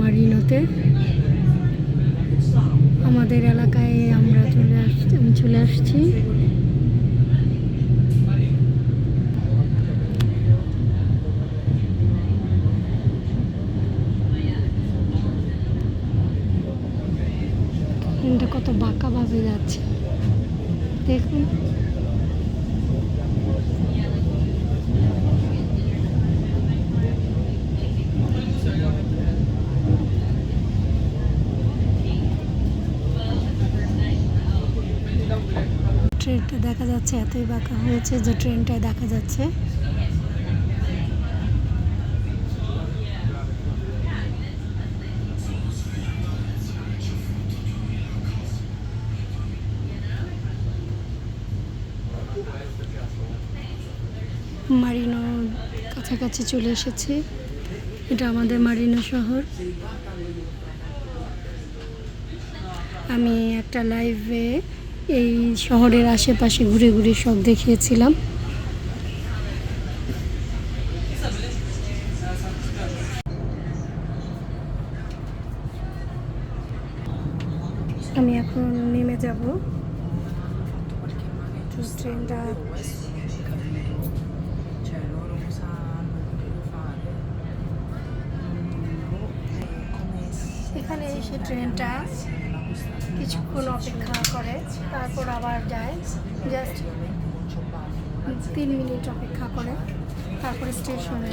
মারিনোতে আমাদের এলাকায় আমরা চলে আসছি আমি চলে আসছি। কত বাঁকা ভাবে যাচ্ছে। দেখুন ট্রেনটা দেখা যাচ্ছে, এতই বাঁকা হয়েছে যে ট্রেনটায় দেখা যাচ্ছে। মারিনো কাছাকাছি চলে এসেছে। এটা আমাদের মারিনো শহর। আমি একটা লাইভে এই শহরের আশেপাশে ঘুরে ঘুরে সব দেখিয়েছিলাম। আমি এখন নেমে যাব। ট্রেনটা এখানে এসে ট্রেনটা কিছুক্ষণ অপেক্ষা করে, তারপর আবার যায় জাস্ট তিন মিনিট অপেক্ষা করে, তারপরে স্টেশনে.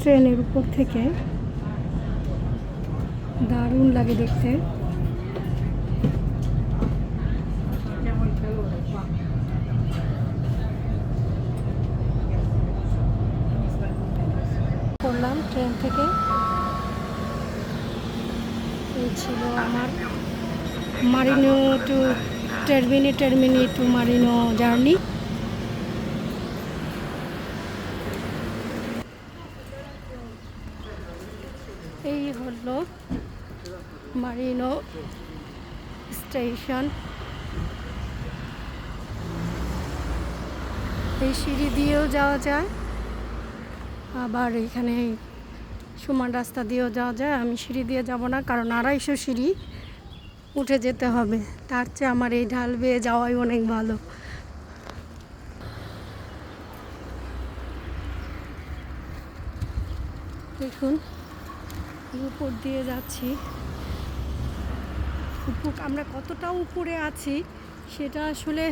ট্রেনের উপর থেকে দারুণ লাগে দেখতে ট্রেন থেকে। এই ছিল আমার Marino to Termini Termini to Marino journey. এই হলো মারিনো স্টেশন। এই সিঁড়ি দিয়েও যাওয়া যায়। আবার এখানে সমান রাস্তা দিয়েও যাওয়া যায়, আমি সিঁড়ি দিয়ে যাব না, কারণ আড়াইশো সিঁড়ি উঠে যেতে হবে। তার চেয়ে আমার এই ঢাল বেয়ে যাওয়াই অনেক ভালো। দেখুন, উপর দিয়ে যাচ্ছি। উপর আমরা কতটা উপরে আছি সেটা আসলে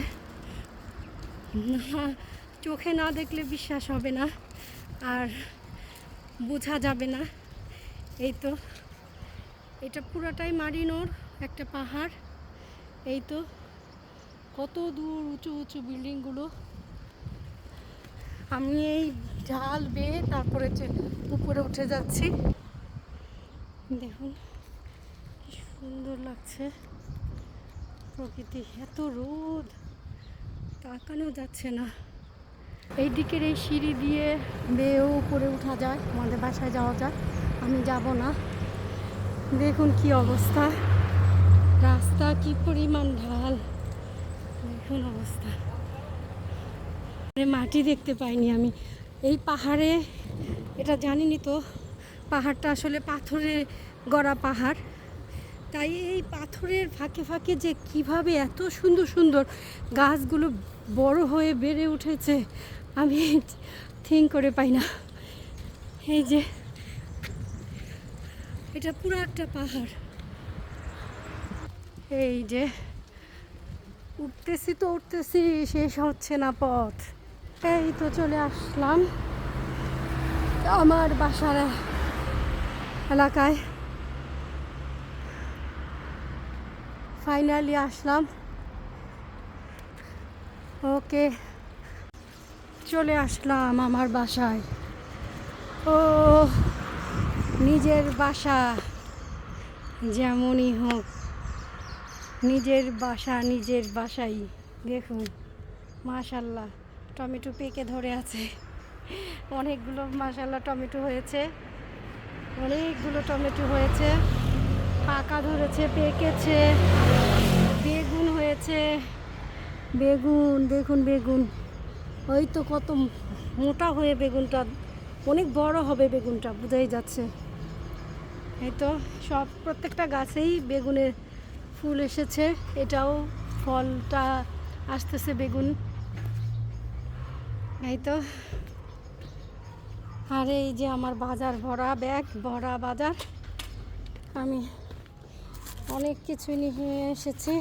চোখে না দেখলে বিশ্বাস হবে না। আর বোঝা যাবে না। এই তো, এটা পুরাটাই মারিনোর একটা পাহাড়। এই তো, কত দূর উঁচু উঁচু বিল্ডিংগুলো। আমি এই ঢাল বেয়ে তারপরে উপরে উঠে যাচ্ছি। দেখুন, কি সুন্দর লাগছে। প্রকৃতি, এত রোদ। তাকানো যাচ্ছে না। এই দিকের এই সিঁড়ি দিয়ে বেয়েও উপরে উঠা যায়, আমাদের বাসায় যাওয়া যায় আমি যাব না। দেখুন কি অবস্থা। রাস্তা কি পরিমাণ ঢাল। দেখুন অবস্থা। মাটি দেখতে পাইনি আমি। এই পাহাড়ে, এটা জানিনি তো, পাহাড়টা আসলে পাথরে গড়া পাহাড়। তাই এই পাথরের ফাঁকে ফাঁকে যে কীভাবে এত সুন্দর সুন্দর গাছগুলো বড় হয়ে বেড়ে উঠেছে। আমি থিঙ্ক করে পাই না। এই যে, এটা পুরো একটা পাহাড়। এই যে, উঠতেছি তো উঠতেছি, শেষ হচ্ছে না পথ। এই তো চলে আসলাম আমার বাসার এলাকায়। ফাইনালি আসলাম। ওকে। চলে আসলাম আমার বাসায়। ও, নিজের বাসা যেমনই হোক, নিজের বাসা নিজের বাসাই। দেখুন, মাশাল্লাহ, টমেটো পেকে ধরে আছে। অনেকগুলো, মাশাল্লাহ, টমেটো হয়েছে। অনেকগুলো টমেটো হয়েছে। পাকা ধরেছে, পেকেছে। বেগুন হয়েছে। বেগুন, দেখুন বেগুন। ওই তো কত মোটা হয়ে বেগুনটা, অনেক বড় হবে বেগুনটা, বোঝাই যাচ্ছে। এই তো সব প্রত্যেকটা গাছেই বেগুনের ফুল এসেছে, এটাও ফলটা আসতেছে বেগুন। এই তো। আর এই যে আমার বাজার ভরা ব্যাগ, ভরা বাজার, আমি অনেক কিছু নিয়ে এসেছি।